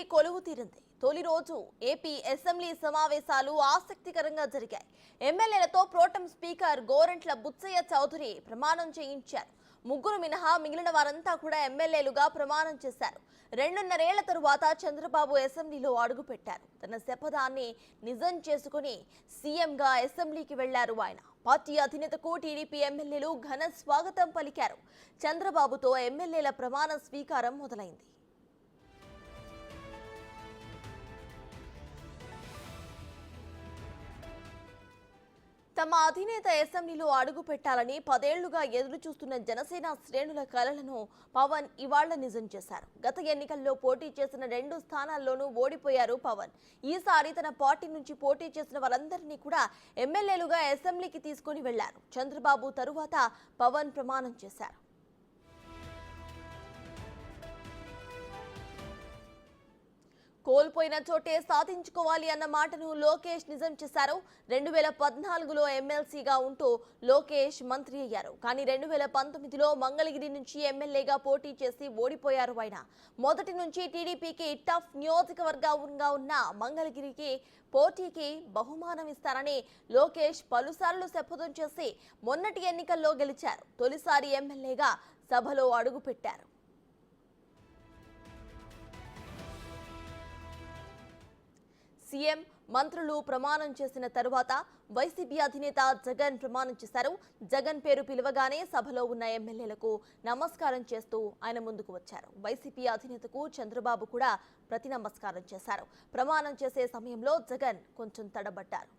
Assembly కొలువు తీరింది. తొలి రోజు ఏపీ అసెంబ్లీ సమావేశాలు ఆసక్తికరంగా జరిగాయి. ఎమ్మెల్యేలతో ప్రోటం స్పీకర్ గోరంట్ల బుత్సయ్య చౌదరి ప్రమాణం చేయించారు. ముగ్గురు మినహా మిగిలిన వారంతా కూడా ఎమ్మెల్యేలుగా ప్రమాణం చేశారు. రెండున్నరేళ్ళ తరువాత చంద్రబాబు అసెంబ్లీలో అడుగుపెట్టారు. తన శపథాన్ని నిజం చేసుకుని సీఎంగా అసెంబ్లీకి వెళ్ళారు ఆయన. పార్టీ అధినేతకు టీడీపీ ఎమ్మెల్యేలు ఘన స్వాగతం పలికారు. చంద్రబాబుతో ఎమ్మెల్యేల ప్రమాణ స్వీకారం మొదలైంది. తమ అధినేత అసెంబ్లీలో అడుగు పెట్టాలని పదేళ్ళుగా ఎదురు చూస్తున్న జనసేన శ్రేణుల కలలను పవన్ ఇవాళ్ళ నిజం చేశారు. గత ఎన్నికల్లో పోటీ చేసిన రెండు స్థానాల్లోనూ ఓడిపోయారు పవన్. ఈసారి తన పార్టీ నుంచి పోటీ చేసిన వారందరినీ కూడా ఎమ్మెల్యేలుగా అసెంబ్లీకి తీసుకుని వెళ్ళారు. చంద్రబాబు తరువాత పవన్ ప్రమాణం చేశారు. కోల్పోయిన చోటే సాధించుకోవాలి అన్న మాటను లోకేష్ నిజం చేశారు. రెండు వేల పద్నాలుగులో ఎమ్మెల్సీగా ఉంటూ లోకేష్ మంత్రి అయ్యారు. కానీ రెండు వేల పంతొమ్మిదిలో మంగళగిరి నుంచి ఎమ్మెల్యేగా పోటీ చేసి ఓడిపోయారు ఆయన. మొదటి నుంచి టీడీపీకి టఫ్ నియోజకవర్గంగా ఉన్న మంగళగిరికి పోటీకి బహుమానం ఇస్తారని లోకేష్ పలుసార్లు శపథం చేసి మొన్నటి ఎన్నికల్లో గెలిచారు. తొలిసారి ఎమ్మెల్యేగా సభలో అడుగుపెట్టారు. సీఎం మంత్రులు ప్రమాణం చేసిన తరువాత వైసీపీ అధినేత జగన్ ప్రమాణం చేశారు. జగన్ పేరు పిలవగానే సభలో ఉన్న ఎమ్మెల్యేలకు నమస్కారం చేస్తూ ఆయన ముందుకు వచ్చారు. వైసీపీ అధినేతకు చంద్రబాబు కూడా ప్రతి నమస్కారం చేశారు. ప్రమాణం చేసే సమయంలో జగన్ కొంచెం తడబడ్డారు.